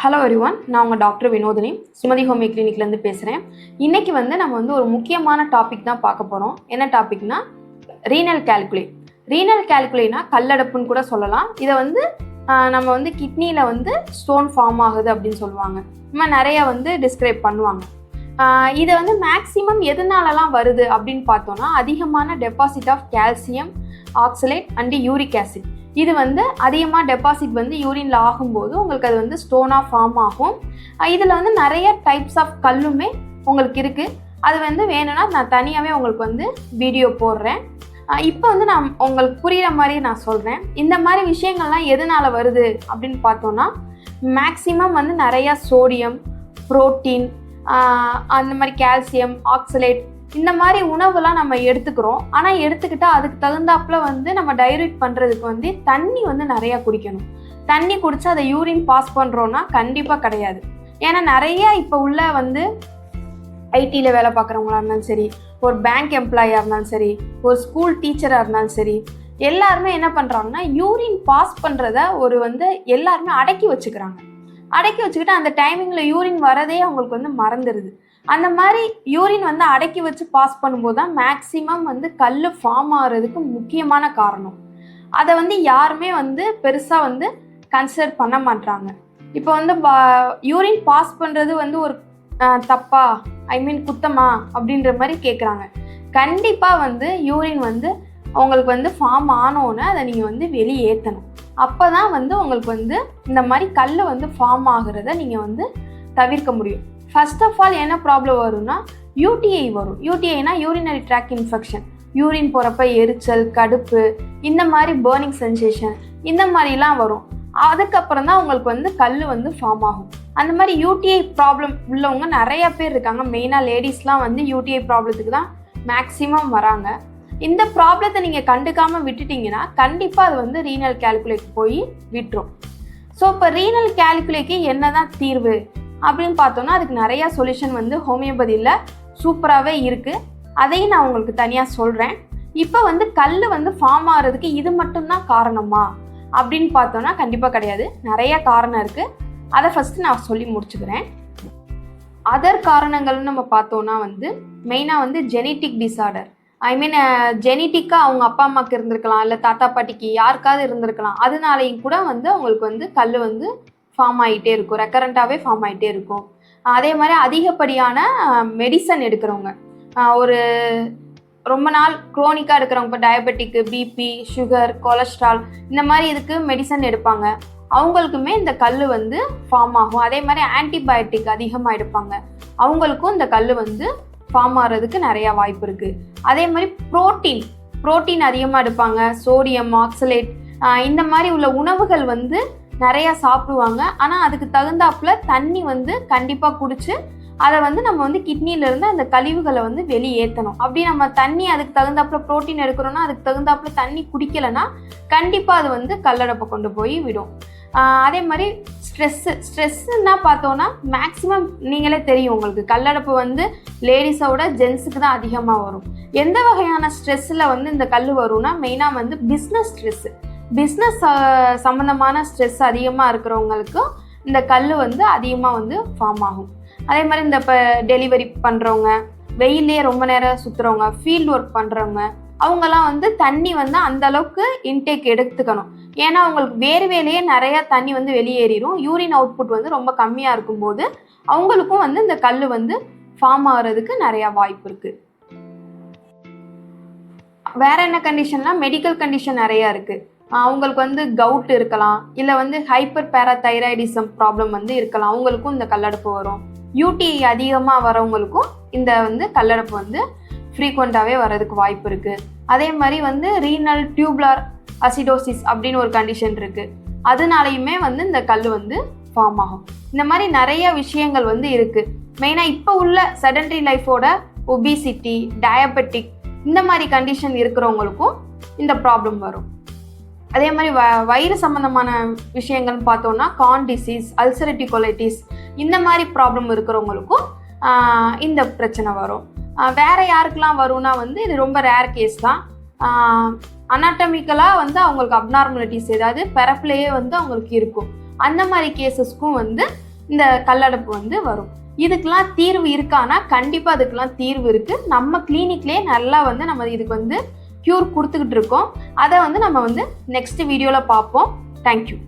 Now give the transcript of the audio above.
Hello ஒன் நான் உங்கள் டாக்டர் வினோதினி. சுமதி ஹோமி கிளினிக்லேருந்து பேசுகிறேன் இன்றைக்கி வந்து நம்ம வந்து ஒரு முக்கியமான டாபிக் தான் பார்க்க போகிறோம் என்ன டாபிக்னா ரீனல் கேல்குலே ரீனல் கேல்குலேனா கல்லடப்புன்னு கூட சொல்லலாம். இதை வந்து நம்ம வந்து கிட்னியில் வந்து ஸ்டோன் ஃபார்ம் ஆகுது அப்படின்னு சொல்லுவாங்க. நம்ம நிறைய வந்து டிஸ்கிரைப் பண்ணுவாங்க. இதை வந்து மேக்ஸிமம் எதனாலலாம் வருது அப்படின்னு பார்த்தோன்னா அதிகமான deposit of calcium oxalate and uric acid இது வந்து அதிகமாக டெபாசிட் வந்து யூரின்ல ஆகும்போது உங்களுக்கு அது வந்து ஸ்டோனாக ஃபார்ம் ஆகும். இதில் வந்து நிறைய டைப்ஸ் ஆஃப் கல்லுமே உங்களுக்கு இருக்குது அது வந்து வேணும்னா நான் தனியாகவே உங்களுக்கு வந்து வீடியோ போடுறேன். இப்போ வந்து நான் உங்களுக்கு புரிகிற மாதிரி நான் சொல்கிறேன் இந்த மாதிரி விஷயங்கள்லாம் எதனால் வருது அப்படின்னு பார்த்தோன்னா மேக்ஸிமம் வந்து நிறையா சோடியம் புரோட்டீன் அந்த மாதிரி கால்சியம் ஆக்சலேட் இந்த மாதிரி உணவுலாம் நம்ம எடுத்துக்கிறோம். ஆனால் எடுத்துக்கிட்டால் அதுக்கு தகுந்தாப்புல வந்து நம்ம டைரக்ட் பண்ணுறதுக்கு வந்து தண்ணி வந்து நிறையா குடிக்கணும். தண்ணி குடிச்சு அதை யூரின் பாஸ் பண்ணுறோன்னா கண்டிப்பாக கிடையாது. ஏன்னா நிறைய இப்போ உள்ள வந்து ஐடியில் வேலை பார்க்குறவங்களா இருந்தாலும் சரி ஒரு பேங்க் எம்ப்ளாயாக இருந்தாலும் சரி ஒரு ஸ்கூல் டீச்சராக இருந்தாலும் சரி எல்லாருமே என்ன பண்ணுறாங்கன்னா யூரின் பாஸ் பண்ணுறத ஒரு வந்து எல்லாருமே அடக்கி வச்சுக்கிறாங்க. அடக்கி வச்சுக்கிட்டு அந்த டைமிங்கில் யூரின் வரதே அவங்களுக்கு வந்து மறந்துடுது அந்த மாதிரி யூரின் வந்து அடக்கி வச்சு பாஸ் பண்ணும்போது தான் மேக்ஸிமம் வந்து கல் ஃபார்ம் ஆகிறதுக்கு முக்கியமான காரணம். அதை வந்து யாருமே வந்து பெருசாக வந்து கன்சிடர் பண்ண மாட்டாங்க இப்போ வந்து யூரின் பாஸ் பண்ணுறது வந்து ஒரு தப்பா? ஐ மீன் குத்தமா? அப்படின்ற மாதிரி கேட்குறாங்க கண்டிப்பாக வந்து யூரின் வந்து உங்களுக்கு வந்து ஃபார்ம் ஆனோன்னே அதை நீங்கள் வந்து வெளியேற்றணும் அப்போ தான் வந்து உங்களுக்கு வந்து இந்த மாதிரி கல் வந்து ஃபார்ம் ஆகிறத நீங்கள் வந்து தவிர்க்க முடியும். ஃபர்ஸ்ட் ஆஃப் ஆல் என்ன ப்ராப்ளம் வரும்னா யூடிஐ வரும். யூடிஐனா யூரினரி ட்ராக் இன்ஃபெக்ஷன் யூரின் போகிறப்ப எரிச்சல் கடுப்பு இந்த மாதிரி பேர்னிங் சென்சேஷன் இந்த மாதிரிலாம் வரும். அதுக்கப்புறம் தான் உங்களுக்கு வந்து கல் வந்து ஃபார்ம் ஆகும். அந்த மாதிரி யூடிஐ ப்ராப்ளம் உள்ளவங்க நிறைய பேர் இருக்காங்க. மெயினாக லேடிஸ்லாம் வந்து யூடிஐ ப்ராப்ளத்துக்கு தான் மேக்ஸிமம் வராங்க. இந்த ப்ராப்ளத்தை நீங்கள் கண்டுக்காமல் விட்டுட்டீங்கன்னா கண்டிப்பாக அது வந்து ரீனல் கேல்குலேட் போய் விட்டுரும். ஸோ இப்போ ரீனல் கால்குலேக்கு என்ன தான் தீர்வு? அப்படின்னு பார்த்தோன்னா அதுக்கு நிறையா சொல்யூஷன் வந்து ஹோமியோபதியில் சூப்பராகவே இருக்குது அதையும் நான் உங்களுக்கு தனியாக சொல்கிறேன் இப்போ வந்து கல் வந்து ஃபார்ம் ஆகிறதுக்கு இது மட்டும்தான் காரணமா? அப்படின்னு பார்த்தோன்னா கண்டிப்பாக கிடையாது. நிறைய காரணம் இருக்குது அதை ஃபஸ்ட்டு நான் சொல்லி முடிச்சுக்கிறேன். அதர் காரணங்கள்னு நம்ம பார்த்தோன்னா வந்து மெயினாக வந்து ஜெனட்டிக் டிசார்டர் ஐ மீன் ஜெனட்டிக்காக அவங்க அப்பா அம்மாவுக்கு இருந்திருக்கலாம் இல்லை தாத்தா பாட்டிக்கு யாருக்காவது இருந்திருக்கலாம். அதனாலையும் கூட வந்து அவங்களுக்கு வந்து கல் வந்து ஃபார்ம் ஆகிட்டே இருக்கும். ரெக்கரண்ட்டாகவே ஃபார்ம் ஆகிட்டே இருக்கும். அதே மாதிரி அதிகப்படியான மெடிசன் எடுக்கிறவங்க. ஒரு ரொம்ப நாள் குரோனிக்காக இருக்கிறவங்க இப்போ டயபெட்டிக்கு பிபி சுகர் கொலஸ்ட்ரால் இந்த மாதிரி இதுக்கு மெடிசன் எடுப்பாங்க. அவங்களுக்குமே இந்த கல் வந்து ஃபார்ம் ஆகும். அதே மாதிரி ஆன்டிபயோட்டிக் அதிகமாக எடுப்பாங்க. அவங்களுக்கும் இந்த கல் வந்து ஃபார்ம் ஆகிறதுக்கு நிறையா வாய்ப்பு இருக்குது அதே மாதிரி ப்ரோட்டீன் புரோட்டீன் அதிகமாக எடுப்பாங்க. சோடியம் ஆக்சலேட் இந்த மாதிரி உள்ள உணவுகள் வந்து நிறையா சாப்பிடுவாங்க. ஆனால் அதுக்கு தகுந்தாப்புல தண்ணி வந்து கண்டிப்பாக குடிச்சு அதை வந்து நம்ம வந்து கிட்னிலேருந்து அந்த கழிவுகளை வந்து வெளியேற்றணும் அப்படி நம்ம தண்ணி அதுக்கு தகுந்தாப்புல ப்ரோட்டீன் எடுக்கிறோன்னா அதுக்கு தகுந்தாப்புல தண்ணி குடிக்கலைன்னா கண்டிப்பாக அது வந்து கல்லடப்பை கொண்டு போய் விடும். அதே மாதிரி ஸ்ட்ரெஸ்ஸு ஸ்ட்ரெஸ்ஸுன்னா பார்த்தோன்னா மேக்ஸிமம் நீங்களே தெரியும் உங்களுக்கு. கல்லடப்பு வந்து லேடிஸோட ஜென்ஸுக்கு தான் அதிகமாக வரும். எந்த வகையான ஸ்ட்ரெஸ்ஸில் வந்து இந்த கல் வரும்னா மெயினாக வந்து பிஸ்னஸ் ஸ்ட்ரெஸ்ஸு பிஸ்னஸ் சம்மந்தமான ஸ்ட்ரெஸ் அதிகமாக இருக்கிறவங்களுக்கு இந்த கல் வந்து அதிகமாக வந்து ஃபார்ம் ஆகும். அதே மாதிரி இந்த இப்போ டெலிவரி பண்ணுறவங்க வெயிலே ரொம்ப நேரம் சுற்றுறவங்க ஃபீல்டு ஒர்க் பண்ணுறவங்க அவங்கெல்லாம் வந்து தண்ணி வந்து அந்த அளவுக்கு இன்டேக் எடுத்துக்கணும். ஏன்னா அவங்களுக்கு வேறு வேலையே நிறையா தண்ணி வந்து வெளியேறிடும் யூரின் அவுட்புட் வந்து ரொம்ப கம்மியாக இருக்கும்போது அவங்களுக்கும் வந்து இந்த கல் வந்து ஃபார்ம் ஆகிறதுக்கு நிறையா வாய்ப்பு இருக்குது வேற என்ன கண்டிஷன்லாம் மெடிக்கல் கண்டிஷன் நிறையா இருக்குது அவங்களுக்கு வந்து கவுட் இருக்கலாம். இல்லை வந்து ஹைப்பர் பேராதைராய்டிசம் ப்ராப்ளம் வந்து இருக்கலாம். அவங்களுக்கும் இந்த கல்லடப்பு வரும். யூடிஐ அதிகமாக வரவங்களுக்கும் இந்த வந்து கல்லடப்பு வந்து ஃப்ரீக்வெண்ட்டாகவே வர்றதுக்கு வாய்ப்பு இருக்குது அதே மாதிரி வந்து ரீனல் டியூப்லார் அசிடோசிஸ் அப்படின்னு ஒரு கண்டிஷன் இருக்குது அதனாலையுமே வந்து இந்த கல் வந்து ஃபார்ம் ஆகும். இந்த மாதிரி நிறைய விஷயங்கள் வந்து இருக்குது மெயினாக இப்போ உள்ள செடன்ட்ரி லைஃபோட ஒபிசிட்டி டயபெட்டிக் இந்த மாதிரி கண்டிஷன் இருக்கிறவங்களுக்கும் இந்த ப்ராப்ளம் வரும். அதே மாதிரி வ வயிறு சம்மந்தமான விஷயங்கள்னு பார்த்தோம்னா கான் டிசீஸ் அல்சரேட்டிவ் கொலைட்டிஸ் இந்த மாதிரி ப்ராப்ளம் இருக்கிறவங்களுக்கும் இந்த பிரச்சனை வரும். வேறு யாருக்கெல்லாம் வரும்னா வந்து இது ரொம்ப ரேர் கேஸ் தான். அனாட்டமிக்கலாக வந்து அவங்களுக்கு அப்நார்மலிட்டிஸ் ஏதாவது பிறப்புலையே வந்து அவங்களுக்கு இருக்கும். அந்த மாதிரி கேசஸ்க்கும் வந்து இந்த கல்லடைப்பு வந்து வரும். இதுக்கெலாம் தீர்வு இருக்கானா? கண்டிப்பாக அதுக்கெலாம் தீர்வு இருக்குது நம்ம கிளினிக்லேயே நல்லா வந்து நம்ம இதுக்கு வந்து க்யூர் கொடுத்துக்கிட்டு இருக்கோம். அதை வந்து நம்ம வந்து நெக்ஸ்ட் வீடியோவில் பார்ப்போம். தேங்க்யூ